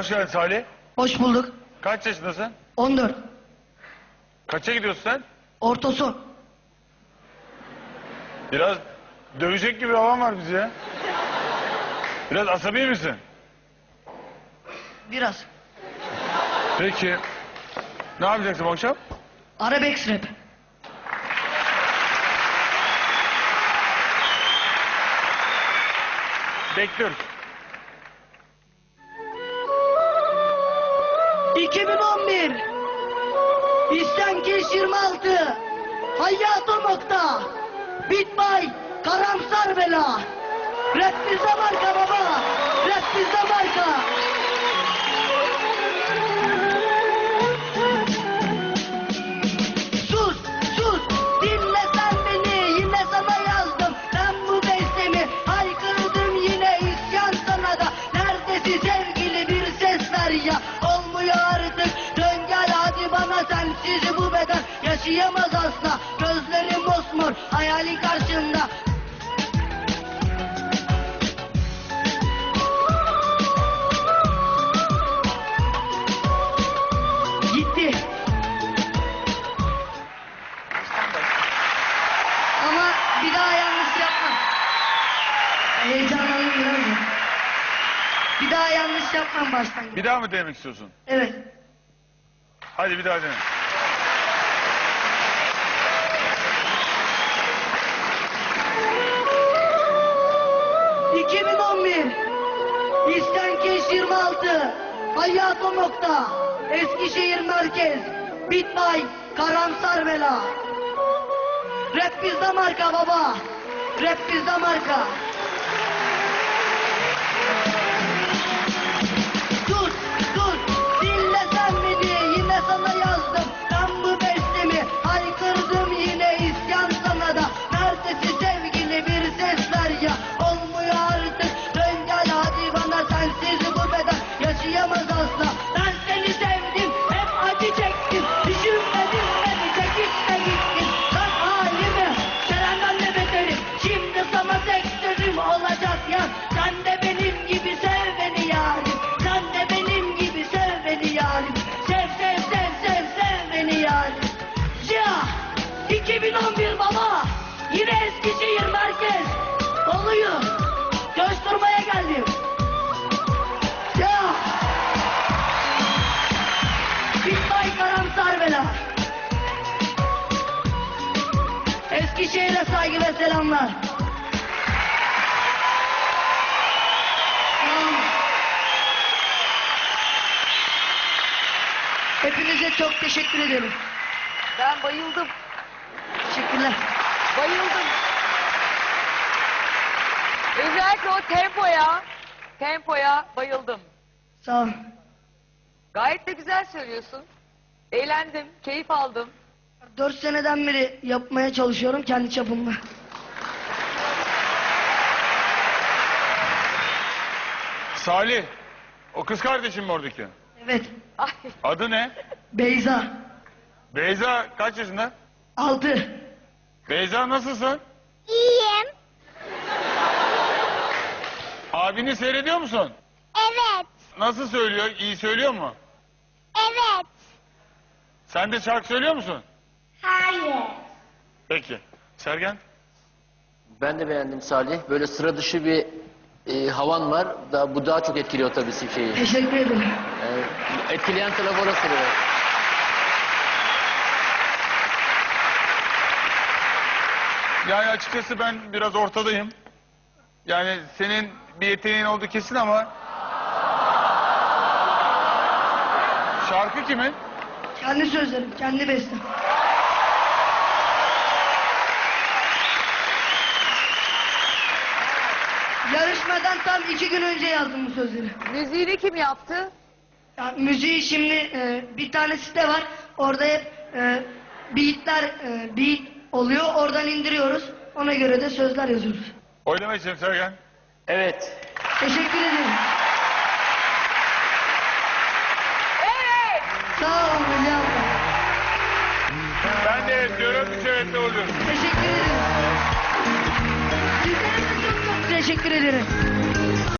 Hoş geldin Salih. Hoş bulduk. Kaç yaşındasın? 14. Kaça gidiyorsun sen? Orta son. Biraz dövecek gibi havan var bize ya. Biraz asabi misin? Biraz. Peki. Ne yapacaksın bu akşam? Arabex rap. Bekliyoruz. 2011. İstenkeş 26. Hayatı nokta. Bitbay. Karamsar bela. Rap bize beden yaşayamaz asla. Gözlerim mosmor, hayalin karşında. Gitti. Ama bir daha yanlış yapmam. Heyecanlandım biraz da. Bir daha yanlış yapmam baştan. Bir daha mı denemek istiyorsun? Evet. Hadi bir daha dene. 26... ...Hayat o nokta... ...Eskişehir merkez... ...Bitbay... ...Karamsar bela... ...Rap bizde marka baba... ...Rap bizde marka... Eskişehir'e saygı ve selamlar. Hepinize çok teşekkür ederim. Ben bayıldım. Teşekkürler. Bayıldım. Özellikle o tempoya, tempoya bayıldım. Sağ ol. Gayet de güzel söylüyorsun. Eğlendim, keyif aldım. Dört seneden beri yapmaya çalışıyorum kendi çapımda. Salih. O kız kardeşim mi oradaki? Evet. Ay, Adı ne? Beyza. Beyza kaç yaşında? Altı. Beyza nasılsın? İyiyim. Abini seyrediyor musun? Evet. Nasıl söylüyor? İyi söylüyor mu? Evet. Sen de şarkı söylüyor musun? Hayır. Peki. Sergen? Ben de beğendim Salih. Böyle sıra dışı bir e, havan var. Da, bu daha çok etkiliyor tabii şeyi. Teşekkür ederim. Yani etkileyen taraf orası. böyle. Yani açıkçası ben biraz ortadayım. Yani senin bir yeteneğin oldu kesin ama... Şarkı kimin? Kendi sözlerim, kendi bestem. Yarışmadan tam iki gün önce yazdım bu sözleri. müziğini kim yaptı? Ya, müziği şimdi e, bir tane site var. Orada hep e, beatler e, beat oluyor. Oradan indiriyoruz. Ona göre de sözler yazıyoruz. Oylama için Sergen. Evet. Teşekkür ederim. Evet! Sağ olun abla. Ben de diyorum, üç evet de oluyorum. teşekkür ederim.